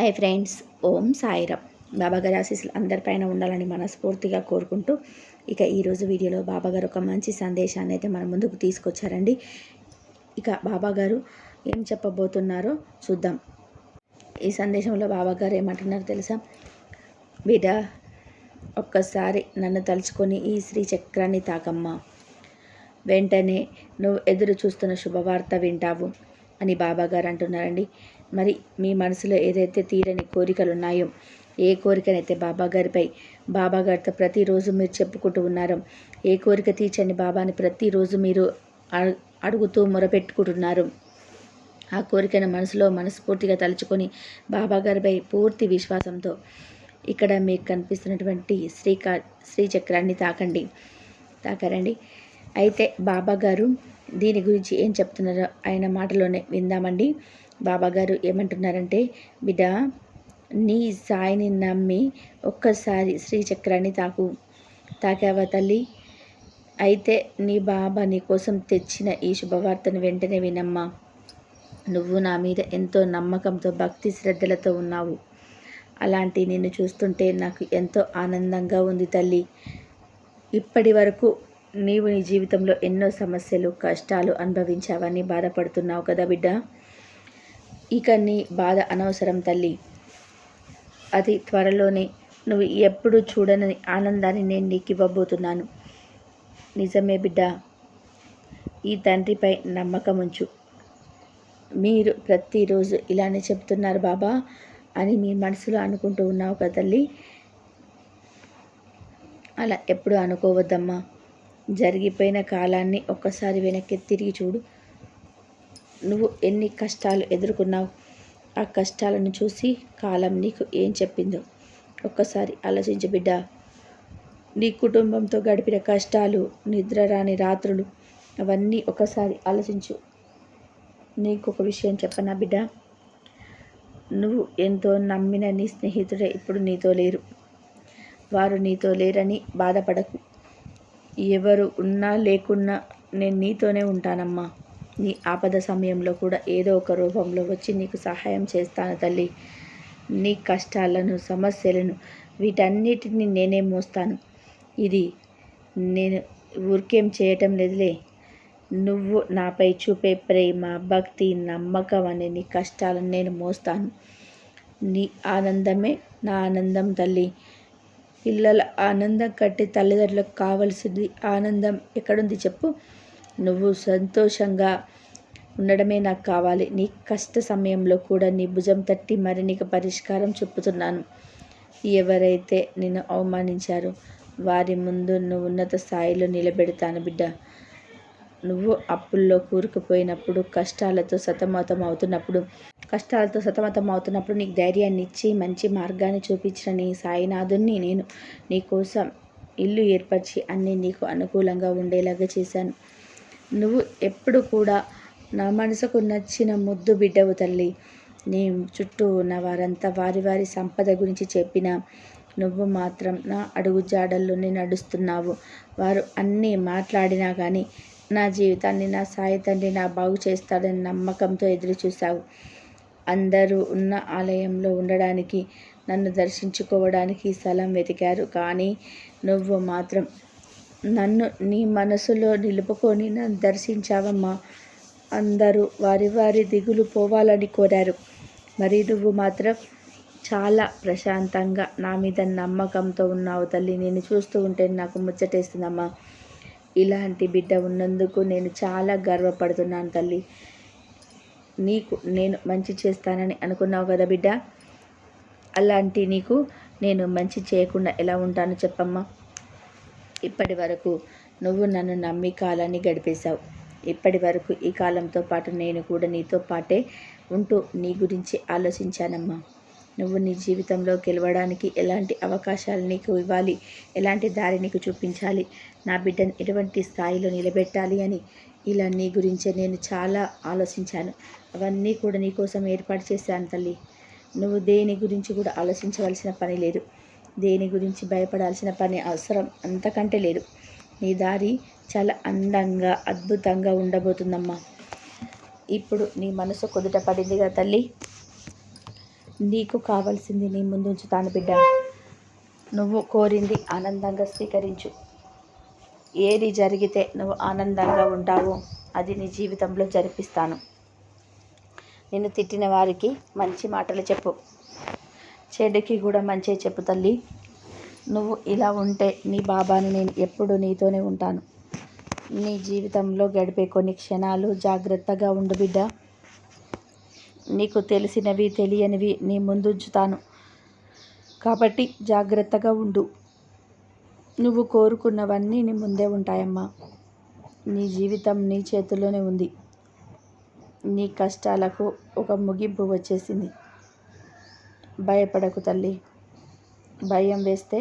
Hi friends ఓం సాయిరామ్. బాబాగారి ఆశీస్సులు అందరిపైన ఉండాలని మనస్ఫూర్తిగా కోరుకుంటూ ఇక ఈరోజు వీడియోలో బాబాగారు ఒక మంచి సందేశాన్ని అయితే మన ముందుకు తీసుకొచ్చారండి. ఇక బాబాగారు ఏం చెప్పబోతున్నారో చూద్దాం. ఈ సందేశంలో బాబాగారు ఏమంటున్నారో తెలుసా? బిడ్డ ఒక్కసారి నన్ను తలుచుకొని ఈ శ్రీ చక్రాన్ని తాకమ్మా. వెంటనే నువ్వు ఎదురు చూస్తున్న శుభవార్త వింటావు అని బాబాగారు అంటున్నారండి. మరి మీ మనసులో ఏదైతే తీరని కోరికలు ఉన్నాయో ఏ కోరికనైతే బాబాగారిపై బాబాగారితో ప్రతిరోజు మీరు చెప్పుకుంటూ ఉన్నారో ఏ కోరిక తీర్చండి బాబాని ప్రతిరోజు మీరు అడుగుతూ మొరపెట్టుకుంటున్నారు ఆ కోరికను మనసులో మనస్ఫూర్తిగా తలుచుకొని బాబాగారిపై పూర్తి విశ్వాసంతో ఇక్కడ మీకు కనిపిస్తున్నటువంటి శ్రీకా శ్రీచక్రాన్ని తాకండి. తాకారండి. అయితే బాబా గారు దీని గురించి ఏం చెప్తున్నారో ఆయన మాటలోనే విందామండి. బాబాగారు ఏమంటున్నారంటే బిడ్డ నీ సాయిని నమ్మి ఒక్కసారి శ్రీచక్రాన్ని తాకు తాకావా తల్లి? అయితే నీ బాబా నీ కోసం తెచ్చిన ఈ శుభవార్తను వెంటనే వినమ్మా. నువ్వు నా మీద ఎంతో నమ్మకంతో భక్తి శ్రద్ధలతో ఉన్నావు. అలాంటి నిన్ను చూస్తుంటే నాకు ఎంతో ఆనందంగా ఉంది తల్లి. ఇప్పటి వరకు నీవు నీ జీవితంలో ఎన్నో సమస్యలు కష్టాలు అనుభవించావని బాధపడుతున్నావు కదా బిడ్డ. ఇక నీ బాధ అనవసరం తల్లి. అతి త్వరలోనే నువ్వు ఎప్పుడు చూడని ఆనందాన్ని నేను నీకు ఇవ్వబోతున్నాను. నిజమే బిడ్డ ఈ తండ్రిపై నమ్మకం ఉంచు. మీరు ప్రతిరోజు ఇలానే చెప్తున్నారు బాబా అని మీ మనసులో అనుకుంటూ ఉన్నావు కదా తల్లి. అలా ఎప్పుడు అనుకోవద్దమ్మా. జరిగిపోయిన కాలాన్ని ఒక్కసారి వెనక్కి తిరిగి చూడు. నువ్వు ఎన్ని కష్టాలు ఎదుర్కొన్నావు? ఆ కష్టాలను చూసి కాలం నీకు ఏం చెప్పిందో? ఒక్కసారి ఆలోచించు బిడ్డ. నీ కుటుంబంతో గడిపిన కష్టాలు నిద్ర రాని రాత్రులు అవన్నీ ఒకసారి ఆలోచించు. నీకు ఒక విషయం చెప్పనా బిడ్డ? నువ్వు ఎంతో నమ్మిన నీ స్నేహితుడే ఇప్పుడు నీతో లేరు. వారు నీతో లేరని బాధపడకు. ఎవరు ఉన్నా లేకున్నా నేను నీతోనే ఉంటానమ్మా. నీ ఆపద సమయంలో కూడా ఏదో ఒక రూపంలో వచ్చి నీకు సహాయం చేస్తాను తల్లి. నీ కష్టాలను సమస్యలను వీటన్నిటిని నేనే మోస్తాను. ఇది నేను ఊరికేం చేయటం లేదులే. నువ్వు నాపై చూపే ప్రేమ భక్తి నమ్మకం అనే నీ కష్టాలను నేను మోస్తాను. నీ ఆనందమే నా ఆనందం తల్లి. పిల్లల ఆనందం కట్టి తల్లిదండ్రులకు కావలసింది ఆనందం. ఎక్కడుంది చెప్పు. నువ్వు సంతోషంగా ఉండడమే నాకు కావాలి. నీ కష్ట సమయంలో కూడా నీ భుజం తట్టి మరి నీకు పరిష్కారం చెప్పుతున్నాను. ఎవరైతే నిన్ను అవమానించారో వారి ముందు నువ్వు ఉన్నత స్థాయిలో నిలబెడతాను బిడ్డ. నువ్వు అప్పుల్లో కూరుకుపోయినప్పుడు కష్టాలతో సతమతం అవుతున్నప్పుడు కష్టాలతో సతమతం అవుతున్నప్పుడు నీకు ధైర్యాన్ని ఇచ్చి మంచి మార్గాన్ని చూపించిన నీ సాయినాథుని నేను నీ కోసం ఇల్లు ఏర్పరిచి అన్నీ నీకు అనుకూలంగా ఉండేలాగా చేశాను. నువ్వు ఎప్పుడు కూడా నా మనసుకు నచ్చిన ముద్దు బిడ్డవు తల్లి. నీ చుట్టూ ఉన్న వారంతా వారి వారి సంపద గురించి చెప్పినా నువ్వు మాత్రం నా అడుగు జాడల్లోనే నడుస్తున్నావు. వారు అన్నీ మాట్లాడినా కానీ నా జీవితాన్ని నా సాయి తండ్రి నా బాగు చేస్తాడని నమ్మకంతో ఎదురు చూశావు అందరూ ఉన్న ఆలయంలో ఉండడానికి నన్ను దర్శించుకోవడానికి స్థలం వెతికారు. కానీ నువ్వు మాత్రం నన్ను నీ మనసులో నిలుపుకొని నన్ను దర్శించావమ్మా. అందరూ వారి వారి దిగులు పోవాలని కోరారు. మరి నువ్వు మాత్రం చాలా ప్రశాంతంగా నా మీద నమ్మకంతో ఉన్నావు తల్లి. నేను చూస్తూ ఉంటే నాకు ముచ్చటేస్తుందమ్మా. ఇలాంటి బిడ్డ ఉన్నందుకు నేను చాలా గర్వపడుతున్నాను తల్లి. నీకు నేను మంచి చేస్తానని అనుకున్నావు కదా బిడ్డ? అలాంటి నీకు నేను మంచి చేయకుండా ఎలా ఉంటాను చెప్పమ్మా. ఇప్పటి వరకు నువ్వు నన్ను నమ్మి కాలాన్ని గడిపేశావు. ఇప్పటి వరకు ఈ కాలంతో పాటు నేను కూడా నీతో పాటే ఉంటూ నీ గురించి ఆలోచించానమ్మా. నువ్వు నీ జీవితంలో గెలవడానికి ఎలాంటి అవకాశాలు నీకు ఇవ్వాలి? ఎలాంటి దారి నీకు చూపించాలి? నా బిడ్డను ఎటువంటి స్థాయిలో నిలబెట్టాలి అని ఇలా నీ గురించే నేను చాలా ఆలోచించాను. అవన్నీ కూడా నీ కోసం ఏర్పాటు చేశాను తల్లి. నువ్వు దేని గురించి కూడా ఆలోచించవలసిన పని లేదు. దేని గురించి భయపడాల్సిన పని అవసరం అంతకంటే లేదు. నీ దారి చాలా అందంగా అద్భుతంగా ఉండబోతుందమ్మా. ఇప్పుడు నీ మనసు కుదుట పడిందిగా తల్లి. నీకు కావాల్సింది నీ ముందు ఉంచుతాను బిడ్డ. నువ్వు కోరింది ఆనందంగా స్వీకరించు. ఏది జరిగితే నువ్వు ఆనందంగా ఉంటావో అది నీ జీవితంలో జరిపిస్తాను. నిన్ను తిట్టిన వారికి మంచి మాటలు చెప్పు. చెడుకి కూడా మంచి చెప్పు తల్లి. నువ్వు ఇలా ఉంటే నీ బాబాని నేను ఎప్పుడు నీతోనే ఉంటాను. నీ జీవితంలో గడిపే కొన్ని క్షణాలు జాగ్రత్తగా ఉండు బిడ్డ. నీకు తెలిసినవి తెలియనివి నీ ముందుంచుతాను. కాబట్టి జాగ్రత్తగా ఉండు. నువ్వు కోరుకున్నవన్నీ నీ ముందే ఉంటాయమ్మా. నీ జీవితం నీ చేతుల్లోనే ఉంది. నీ కష్టాలకు ఒక ముగింపు వచ్చేసింది. భయపడకు తల్లి. భయం వేస్తే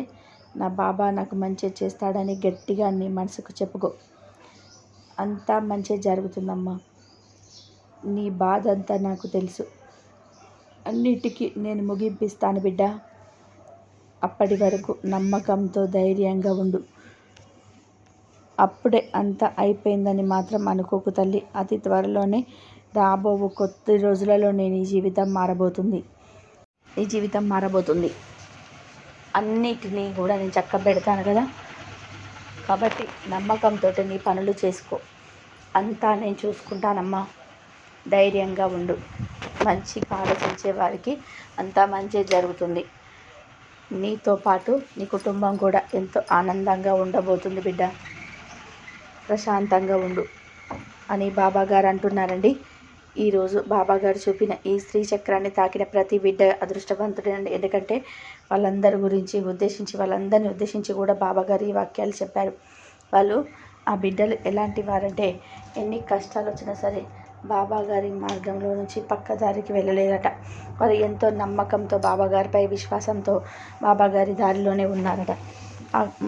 నా బాబా నాకు మంచి చేస్తాడని గట్టిగా నీ మనసుకు చెప్పుకో. అంతా మంచి జరుగుతుందమ్మా. నీ బాధ అంతా నాకు తెలుసు. అన్నిటికీ నేను ముగింపిస్తాను బిడ్డ. అప్పటి వరకు నమ్మకంతో ధైర్యంగా ఉండు. అప్పుడే అంతా అయిపోయిందని మాత్రం అనుకోకు తల్లి. అతి త్వరలోనే రాబో కొద్ది రోజులలో నేను ఈ జీవితం మారబోతుంది. నీ జీవితం మారబోతుంది. అన్నిటినీ కూడా నేను చక్క పెడతాను కదా? కాబట్టి నమ్మకంతో నీ పనులు చేసుకో. అంతా నేను చూసుకుంటానమ్మా. ధైర్యంగా ఉండు. మంచిగా ఆలోచించే వారికి అంతా మంచి జరుగుతుంది. నీతో పాటు నీ కుటుంబం కూడా ఎంతో ఆనందంగా ఉండబోతుంది బిడ్డ. ప్రశాంతంగా ఉండు. అని బాబాగారు అంటున్నారండి. ఈరోజు బాబాగారు చూపిన ఈ స్త్రీ చక్రాన్ని తాకిన ప్రతి బిడ్డ అదృష్టవంతుడండి ఎందుకంటే వాళ్ళందరి గురించి ఉద్దేశించి వాళ్ళందరినీ ఉద్దేశించి కూడా బాబాగారు ఈ వాక్యాలు చెప్పారు. వాళ్ళు ఆ బిడ్డలు ఎలాంటి వారంటే ఎన్ని కష్టాలు వచ్చినా సరే బాబాగారి మార్గంలో నుంచి పక్కదారికి వెళ్ళలేదట వారు ఎంతో నమ్మకంతో బాబాగారిపై విశ్వాసంతో బాబాగారి దారిలోనే ఉన్నారట.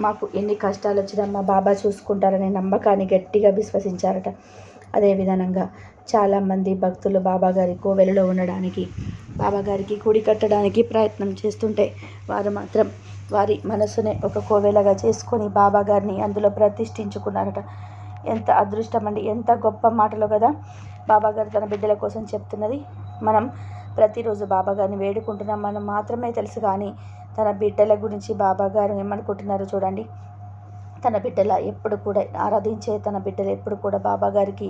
మాకు ఎన్ని కష్టాలు వచ్చినా మా బాబా చూసుకుంటారనే నమ్మకాన్ని గట్టిగా విశ్వసించారట. అదే విధానంగా చాలామంది భక్తులు బాబాగారి కోవెలలో ఉండడానికి బాబాగారికి గుడి కట్టడానికి ప్రయత్నం చేస్తుంటే వారు మాత్రం వారి మనసునే ఒక కోవెలగా చేసుకొని బాబాగారిని అందులో ప్రతిష్ఠించుకున్నారట. ఎంత అదృష్టం అండి ఎంత గొప్ప మాటలు కదా బాబాగారు తన బిడ్డల కోసం చెప్తున్నది. మనం ప్రతిరోజు బాబాగారిని వేడుకుంటున్నాం మనం మాత్రమే తెలుసు కానీ తన బిడ్డల గురించి బాబాగారు ఏమనుకుంటున్నారో చూడండి. తన బిడ్డల ఎప్పుడు కూడా ఆరాధించే తన బిడ్డలు ఎప్పుడు కూడా బాబాగారికి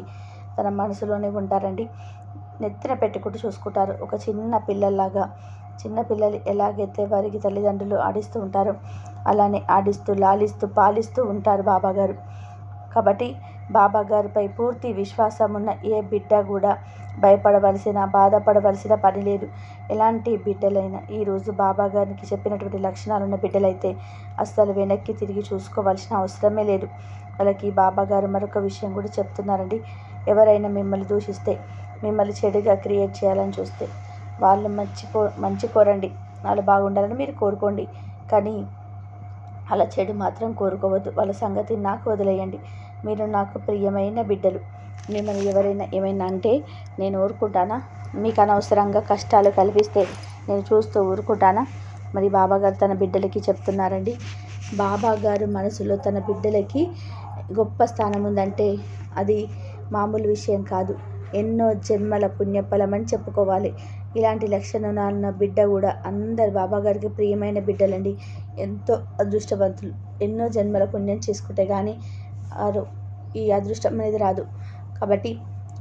తన మనసులోనే ఉంటారండి. నెత్తిన పెట్టుకుంటూ చూసుకుంటారు. ఒక చిన్న పిల్లల్లాగా చిన్న పిల్లలు ఎలాగైతే వారికి తల్లిదండ్రులు ఆడిస్తూ ఉంటారో అలానే ఆడిస్తూ లాలిస్తూ పాలిస్తూ ఉంటారు బాబాగారు కాబట్టి బాబా గారిపై పూర్తి విశ్వాసం ఉన్న ఏ బిడ్డ కూడా భయపడవలసిన బాధపడవలసిన పని లేదు. ఎలాంటి బిడ్డలైనా ఈరోజు బాబా గారికి చెప్పినటువంటి లక్షణాలు ఉన్న బిడ్డలైతే అస్సలు వెనక్కి తిరిగి చూసుకోవాల్సిన అవసరమే లేదు. వాళ్ళకి బాబా గారు మరొక విషయం కూడా చెప్తున్నారండి. ఎవరైనా మిమ్మల్ని దూషిస్తే మిమ్మల్ని చెడుగా క్రియేట్ చేయాలని చూస్తే వాళ్ళు మంచి కో మంచి కోరండి వాళ్ళు బాగుండాలని మీరు కోరుకోండి. కానీ అలా చెడు మాత్రం కోరుకోవద్దు. వాళ్ళ సంగతి నాకు వదిలేయండి. మీరు నాకు ప్రియమైన బిడ్డలు. మిమ్మల్ని ఎవరైనా ఏమైనా అంటే నేను ఊరుకుంటానా? మీకు అనవసరంగా కష్టాలు కల్పిస్తే నేను చూస్తూ ఊరుకుంటానా? మరి బాబాగారు తన బిడ్డలకి చెప్తున్నారండి. బాబాగారు మనసులో తన బిడ్డలకి గొప్ప స్థానం ఉందంటే అది మామూలు విషయం కాదు. ఎన్నో జన్మల పుణ్యఫలమని చెప్పుకోవాలి. ఇలాంటి లక్షణాలున్న బిడ్డ కూడా అందరు బాబాగారికి ప్రియమైన బిడ్డలండి. ఎంతో అదృష్టవంతులు. ఎన్నో జన్మల పుణ్యం చేసుకుంటే కానీ ఈ అదృష్టం అనేది రాదు. కాబట్టి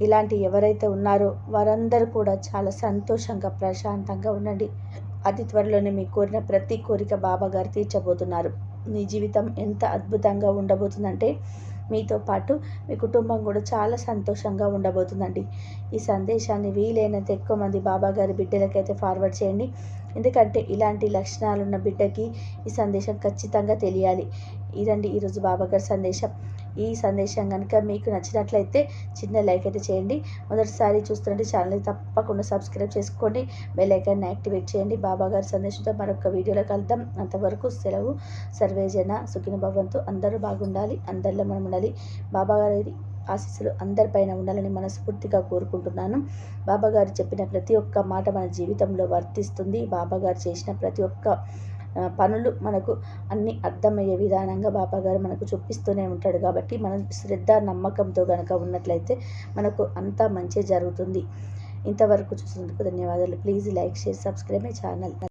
ఇలాంటి ఎవరైతే ఉన్నారో వారందరూ కూడా చాలా సంతోషంగా ప్రశాంతంగా ఉండండి. అతి త్వరలోనే మీ కోరిన ప్రతి కోరిక బాబా గారు తీర్చబోతున్నారు. మీ జీవితం ఎంత అద్భుతంగా ఉండబోతుందంటే మీతో పాటు మీ కుటుంబం కూడా చాలా సంతోషంగా ఉండబోతుందండి. ఈ సందేశాన్ని వీలైనంత ఎక్కువ మంది బాబాగారి బిడ్డలకైతే ఫార్వర్డ్ చేయండి. ఎందుకంటే ఇలాంటి లక్షణాలు ఉన్న బిడ్డకి ఈ సందేశం ఖచ్చితంగా తెలియాలి. ఇదండి ఈరోజు బాబాగారి సందేశం. ఈ సందేశం కనుక మీకు నచ్చినట్లయితే చిన్న లైక్ అయితే చేయండి. మొదటిసారి చూస్తుంటే ఛానల్ని తప్పకుండా సబ్స్క్రైబ్ చేసుకోండి. బెల్ ఐకాన్ని యాక్టివేట్ చేయండి. బాబాగారి సందేశంతో మరొక వీడియోలో కలుద్దాం. అంతవరకు సెలవు. సర్వేజన సుఖిన భవంతు. అందరూ బాగుండాలి. అందరిలో మనం ఉండాలి. బాబాగారి ఆశీస్సులు అందరిపైన ఉండాలని మనస్ఫూర్తిగా కోరుకుంటున్నాను. బాబాగారు చెప్పిన ప్రతి ఒక్క మాట మన జీవితంలో వర్తిస్తుంది. బాబాగారు చేసిన ప్రతి ఒక్క పనులు మనకు అన్నీ అర్థమయ్యే విధానంగా బాబాగారు మనకు చూపిస్తూనే ఉంటాడు కాబట్టి మనం శ్రద్ధ నమ్మకంతో కనుక ఉన్నట్లయితే మనకు అంతా మంచి జరుగుతుంది. ఇంతవరకు చూసినందుకు ధన్యవాదాలు. Please like share subscribe my channel.